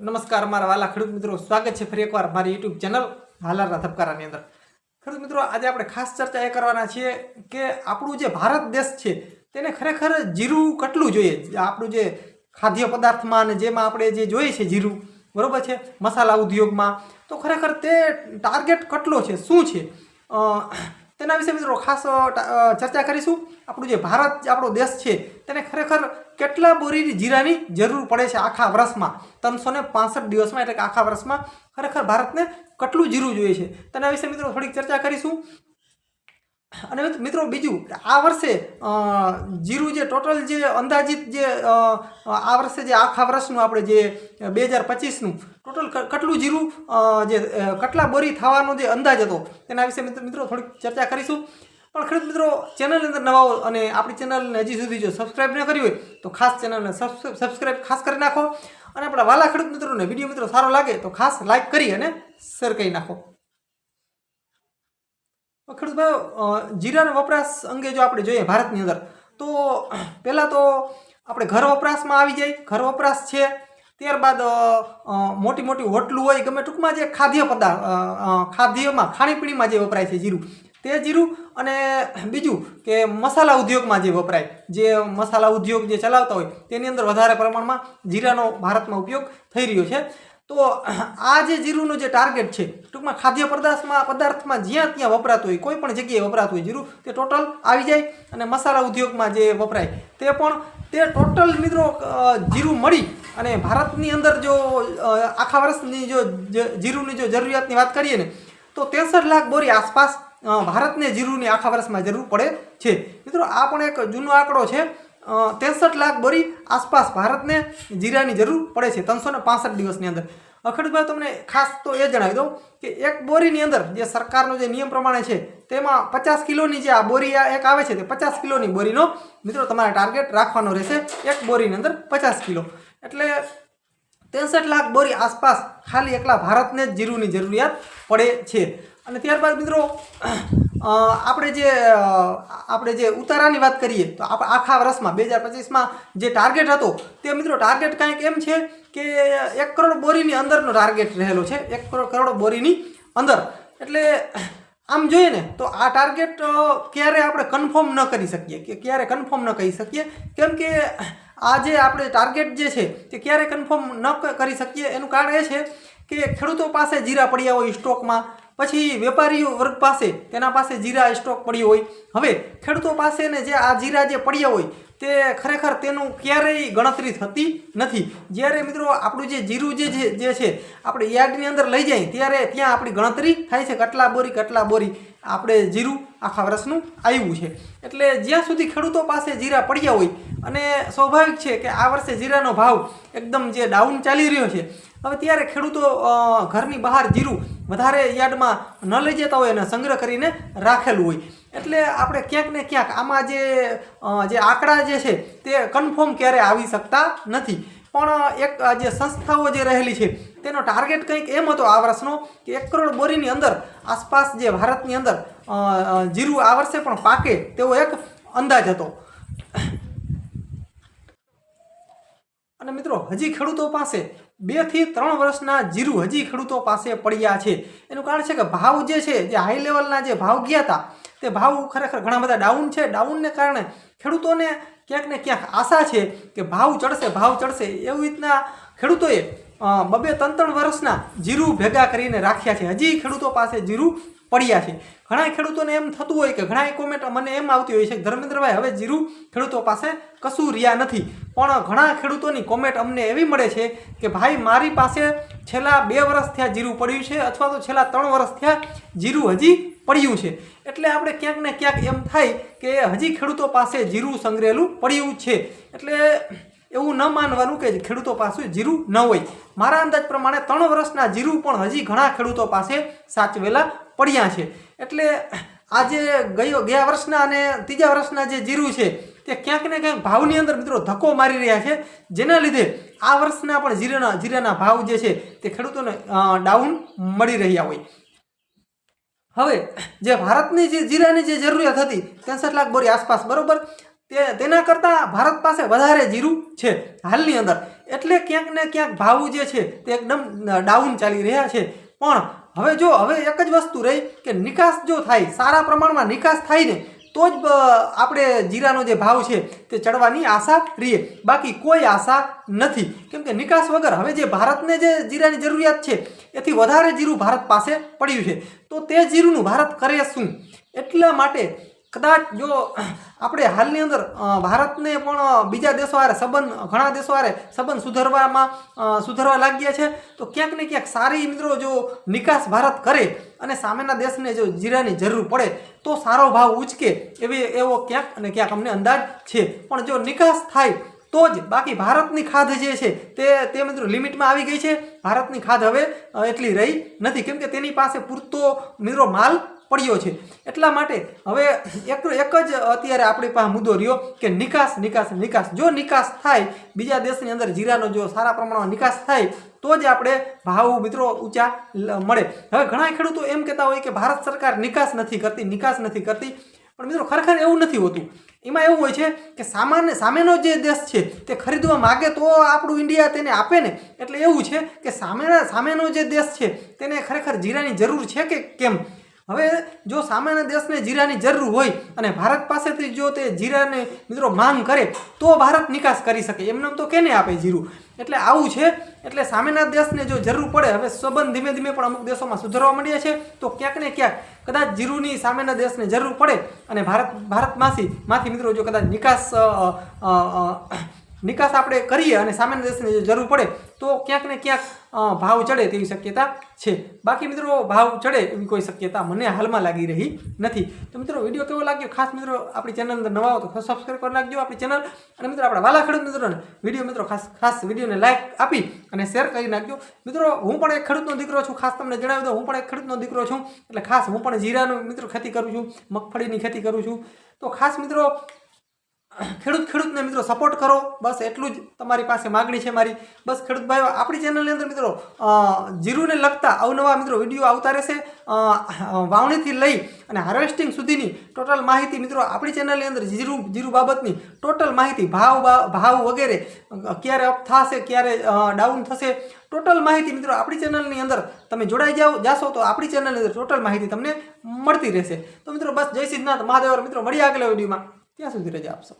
નમસ્કાર, મારા વાલા ખેડૂત મિત્રો. સ્વાગત છે ફરી એકવાર મારી યુટ્યુબ ચેનલ હાલારના ધબકારાની અંદર. ખેડૂત મિત્રો, આજે આપણે ખાસ ચર્ચા એ કરવાના છીએ કે આપણું જે ભારત દેશ છે, તેને ખરેખર જીરું કેટલું જોઈએ? આપણું જે ખાદ્ય પદાર્થમાં અને જેમાં આપણે જે જોઈએ છે જીરું, બરાબર છે? મસાલા ઉદ્યોગમાં, તો ખરેખર તે ટાર્ગેટ કેટલો છે? શું છે? તેના વિશે મિત્રો ખાસ ચર્ચા કરીશું. આપણું જે ભારત આપણો દેશ છે, તેને ખરેખર કેટલા બોરી જીરાની જરૂર પડે છે આખા વર્ષમાં? ત્રણસો ને પાસઠ દિવસમાં એટલે કે આખા વર્ષમાં ખરેખર ભારતને કેટલું જીરું જોઈએ છે? તેના વિશે મિત્રો થોડીક ચર્ચા કરીશું. અને મિત્રો, બીજું, આ વર્ષે જીરું જે ટોટલ જે અંદાજિત જે આ વર્ષે જે આખા વર્ષનું આપણે જે બે હજાર પચીસનું ટોટલ કેટલું જીરું જે કેટલા બોરી થવાનો જે અંદાજ હતો, તેના વિશે મિત્ર- થોડીક ચર્ચા કરીશું. પણ ખેડૂત મિત્રો ચેનલની અંદર નવા અને આપણી ચેનલને હજી સુધી જો સબસ્ક્રાઇબ ન કરી હોય, તો ખાસ ચેનલને સબસ્ક્રાઈબ ખાસ કરી નાખો. અને આપણા વાલા ખેડૂત મિત્રોને વીડિયો મિત્રો, સારો લાગે, તો ખાસ લાઇક કરી અને શેર કરી નાખો. તો જીરાના વપરાશ અંગે જો આપણે જોઈએ ભારતની અંદર, તો પહેલાં તો આપણે ઘર વપરાશમાં આવી જાય. ઘર વપરાશ છે, ત્યારબાદ મોટી મોટી હોટલું હોય, ગમે ટૂંકમાં જે ખાદ્ય પદાર્થ ખાદ્યમાં, ખાણીપીણીમાં જે વપરાય છે જીરું, તે જીરું અને બીજું કે મસાલા ઉદ્યોગમાં જે વપરાય, જે મસાલા ઉદ્યોગ જે ચલાવતા હોય, તેની અંદર વધારે પ્રમાણમાં જીરાનો ભારતમાં ઉપયોગ થઈ રહ્યો છે. તો આ જે જીરુંનું જે ટાર્ગેટ છે, ટૂંકમાં ખાદ્ય પદાર્થમાં પદાર્થમાં જ્યાં ત્યાં વપરાતું હોય, કોઈ પણ જગ્યાએ વપરાતું હોય જીરું, તે ટોટલ આવી જાય અને મસાલા ઉદ્યોગમાં જે વપરાય, તે પણ, તે ટોટલ મિત્રો જીરું મળી અને ભારતની અંદર જો આખા વર્ષની જો જીરુંની જો જરૂરિયાતની વાત કરીએ ને, તો ત્રેસઠ લાખ બોરી આસપાસ ભારતને જીરુંની આખા વર્ષમાં જરૂર પડે છે. મિત્રો, આ પણ એક જૂનો આંકડો છે. ત્રેસઠ લાખ બોરી આસપાસ ભારતને જીરાની જરૂર પડે છે ત્રણસો ને પાસઠ દિવસની અંદર. અખડભાઈ તમને ખાસ તો એ જણાવી દઉં કે એક બોરીની અંદર જે સરકારનો જે નિયમ પ્રમાણે છે, તેમાં પચાસ કિલોની જે આ બોરી એક આવે છે, તે પચાસ કિલોની બોરીનો મિત્રો તમારે ટાર્ગેટ રાખવાનો રહેશે એક બોરીની અંદર પચાસ કિલો. એટલે ત્રેસઠ લાખ બોરી આસપાસ ખાલી એકલા ભારતને જ જીરુની જરૂરિયાત પડે છે. અને ત્યારબાદ મિત્રો આપણે જે આપણે જે ઉતારાની વાત કરીએ, તો આપણે આખા વર્ષમાં બે હજાર પચીસમાં જે ટાર્ગેટ હતો, તે મિત્રો ટાર્ગેટ કાંઈક એમ છે કે એક કરોડ બોરીની અંદરનો ટાર્ગેટ રહેલો છે, એક કરોડ કરોડ બોરીની અંદર. એટલે આમ જોઈએ ને, તો આ ટાર્ગેટ ક્યારે આપણે કન્ફર્મ ન કરી શકીએ, કે ક્યારે કન્ફર્મ ન કહી શકીએ? કેમ કે આ જે આપણે ટાર્ગેટ જે છે, તે ક્યારે કન્ફર્મ ન કરી શકીએ? એનું કારણ એ છે કે ખેડૂતો પાસે જીરા પડ્યા હોય સ્ટોકમાં પછી વેપારીઓ વર્ગ પાસે, તેના પાસે જીરા સ્ટોક પડ્યો હોય. હવે ખેડૂતો પાસે ને જે આ જીરા જે પડ્યા હોય, તે ખરેખર તેનું ક્યારેય ગણતરી થતી નથી. જ્યારે મિત્રો આપણું જે જીરું જે જે છે, આપણે યાર્ડની અંદર લઈ જાય, ત્યારે ત્યાં આપણી ગણતરી થાય છે, કેટલા બોરી કેટલા બોરી. આપણે જીરું આખા વર્ષનું આવ્યું છે. એટલે જ્યાં સુધી ખેડૂતો પાસે જીરા પડ્યા હોય, અને સ્વાભાવિક છે કે આ વર્ષે જીરાનો ભાવ એકદમ જે ડાઉન ચાલી રહ્યો છે, હવે ત્યારે ખેડૂતો ઘરની બહાર જીરું વધારે યાર્ડમાં ન લઈ જતા હોય અને સંગ્રહ કરીને રાખેલું હોય. એટલે આપણે ક્યાંક ને ક્યાંક આમાં જે જે આંકડા જે છે તે કન્ફર્મ ક્યારે આવી શકતા નથી. પણ એક જે સંસ્થાઓ જે રહેલી છે, તેનો ટાર્ગેટ કંઈક એમ હતો આ વર્ષનો કે એક કરોડ બોરીની અંદર, આસપાસ જે ભારતની અંદર જીરું આ વર્ષે પણ પાકે તેવો એક અંદાજ હતો. અને મિત્રો, હજી ખેડૂતો પાસે બેથી ત્રણ વર્ષના જીરું હજી ખેડૂતો પાસે પડ્યા છે. એનું કારણ છે કે ભાવ જે છે, જે હાઈ લેવલના જે ભાવ ગયા હતા, તે ભાવ ખરેખર ઘણા બધા ડાઉન છે. ડાઉનને કારણે ખેડૂતોને ક્યાંક ને ક્યાંક આશા છે કે ભાવ ચડશે ભાવ ચડશે એવી રીતના ખેડૂતોએ બબે ત્રણ ત્રણ વર્ષના જીરું ભેગા કરીને રાખ્યા છે. હજી ખેડૂતો પાસે જીરું પડ્યા છે. ઘણા ખેડૂતોને એમ થતું હોય કે ઘણા કોમેન્ટ મને એમ આવતી હોય છે કે ધર્મેન્દ્રભાઈ, હવે જીરું ખેડૂતો પાસે કશું રહ્યા નથી. પણ ઘણા ખેડૂતોની કોમેન્ટ અમને એવી મળે છે કે ભાઈ, મારી પાસે છેલ્લા બે વર્ષ થયા જીરું પડ્યું છે અથવા તો છેલ્લા ત્રણ વર્ષ થયા જીરું હજી પડ્યું છે. એટલે આપણે ક્યાંક ને ક્યાંક એમ થાય કે હજી ખેડૂતો પાસે જીરું સંગ્રહેલું પડ્યું છે. એટલે એવું ન માનવાનું કે ખેડૂતો પાસે જીરું ન હોય. મારા અંદાજ પ્રમાણે ત્રણ વર્ષના જીરું પણ હજી ઘણા ખેડૂતો પાસે સાચવેલા પડ્યા છે. એટલે આજે ગયો, ગયા વર્ષના અને ત્રીજા વર્ષના જે જીરું છે, તે ક્યાંક ને ક્યાંક ભાવની અંદર મિત્રો ધક્કો મારી રહ્યા છે. જેના લીધે આ વર્ષના પણ જીરાના જીરાના ભાવ જે છે, તે ખેડૂતોને ડાઉન મળી રહ્યા હોય. હવે, જે ભારતની જે જીરાની જે જરૂરિયાત હતી, ત્રેસઠ લાખ બોરી આસપાસ, બરોબર? તે તેના કરતાં ભારત પાસે વધારે જીરું છે હાલની અંદર. એટલે ક્યાંક ને ક્યાંક ભાવ જે છે તે એકદમ ડાઉન ચાલી રહ્યા છે. પણ હવે જો, હવે એક જ વસ્તુ રહી કે નિકાસ જો થાય, સારા પ્રમાણમાં નિકાસ થાય ને, તો જ આપણે જીરાનો જે ભાવ છે તે ચડવાની આશા રહીએ. બાકી કોઈ આશા નથી. કેમ કે નિકાસ વગર હવે જે ભારતને જે જીરાની જરૂરિયાત છે, એથી વધારે જીરું ભારત પાસે પડ્યું છે. તો તે જીરુંનું ભારત કરે શું? એટલા માટે કદાચ જો આપણે હાલની અંદર ભારતને પણ બીજા દેશો હારે સંબંધ, ઘણા દેશો હારે સંબંધ સુધારવામાં સુધરવા સુધારવા લાગ્યા છે, તો ક્યાંક ને ક્યાંક સારી મિત્રો જો નિકાસ ભારત કરે અને સામેના દેશને જો જીરાની જરૂર પડે, તો સારો ભાવ ઉચકે એવી એવો ક્યાંક અને ક્યાંક અમને અંદાજ છે. પણ જો નિકાસ થાય તો જ બાકી ભારતની ખાધ જે છે તે તે મિત્રો લિમિટમાં આવી ગઈ છે. ભારતની ખાધ હવે એટલી રહી નથી. કેમ કે તેની પાસે પૂરતો, મિત્રો, માલ પડ્યો છે. એટલા માટે હવે એક એક જ અત્યારે આપણી પાસે મુદ્દો રહ્યો કે નિકાસ નિકાસ નિકાસ. જો નિકાસ થાય, બીજા દેશની અંદર જીરાનો જો સારા પ્રમાણમાં નિકાસ થાય, તો જ આપણે ભાવ, મિત્રો, ઊંચા મળે. હવે ઘણા ખેડૂતો એમ કહેતા હોય કે ભારત સરકાર નિકાસ નથી કરતી, નિકાસ નથી કરતી. પણ મિત્રો ખરેખર એવું નથી હોતું. એમાં એવું હોય છે કે સામાન્ય, સામેનો જે દેશ છે તે ખરીદવા માગે તો આપણું ઇન્ડિયા તેને આપે ને. એટલે એવું છે કે સામેના સામેનો જે દેશ છે તેને ખરેખર જીરાની જરૂર છે કે કેમ? હવે જો સામાન્ય દેશને જીરાની જરૂર હોય અને ભારત પાસેથી જો તે જીરાને મિત્રો માંગ કરે તો ભારત નિકાસ કરી શકે. એમને તો કેને આપે જીરું? એટલે આવું છે. એટલે સામેના દેશને જો જરૂર પડે, હવે સંબંધ ધીમે ધીમે પણ અમુક દેશોમાં સુધારવા માંડ્યા છે. તો ક્યાંક ને ક્યાંક કદાચ જીરુની સામેના દેશને જરૂર પડે અને ભારત, ભારતમાંથી માંથી મિત્રો જો કદાચ નિકાસ નિકાસ આપણે કરીએ અને સામાન્ય દેશને જરૂર પડે, તો ક્યાંક ને ક્યાંક ભાવ ચડે તેવી શક્યતા છે. બાકી મિત્રો, ભાવ ચડે એવી કોઈ શક્યતા મને હાલમાં લાગી રહી નથી. તો મિત્રો, વીડિયો કેવો લાગ્યો? ખાસ મિત્રો, આપણી ચેનલ અંદર નવા હો તો સબસ્ક્રાઈબ કરી નાખજો આપણી ચેનલ અને મિત્રો, આપણા વાલા ખેડૂત મિત્રોને વીડિયો મિત્રો ખાસ ખાસ વિડીયોને લાઈક આપી અને શેર કરી નાખજો. મિત્રો, હું પણ એક ખેડૂતનો દીકરો છું, ખાસ તમને જણાવી દઉં, હું પણ એક ખેડૂતનો દીકરો છું. એટલે ખાસ હું પણ જીરાનું, મિત્રો, ખેતી કરું છું, મગફળીની ખેતી કરું છું. તો ખાસ મિત્રો ખેડૂત ખેડૂતને મિત્રો સપોર્ટ કરો. બસ એટલું જ તમારી પાસે માગણી છે મારી. બસ ખેડૂત ભાઈઓ, આપણી ચેનલની અંદર મિત્રો જીરુને લગતા અવનવા મિત્રો વીડિયો આવતા રહેશે. વાવણીથી લઈ અને હાર્વેસ્ટિંગ સુધીની ટોટલ માહિતી મિત્રો આપણી ચેનલની અંદર જીરું જીરું બાબતની ટોટલ માહિતી ભાવ ભાવ વગેરે ક્યારે અપ થશે, ક્યારે ડાઉન થશે ટોટલ માહિતી મિત્રો આપણી ચેનલની અંદર તમે જોડાઈ જાઓ, જાશો તો આપણી ચેનલની અંદર ટોટલ માહિતી તમને મળતી રહેશે. તો મિત્રો બસ જય સિદ્ધનાથ, મહાદેવ. મિત્રો મળીએ આગલા વિડીયોમાં ત્યાં સુધી રજા આપશો.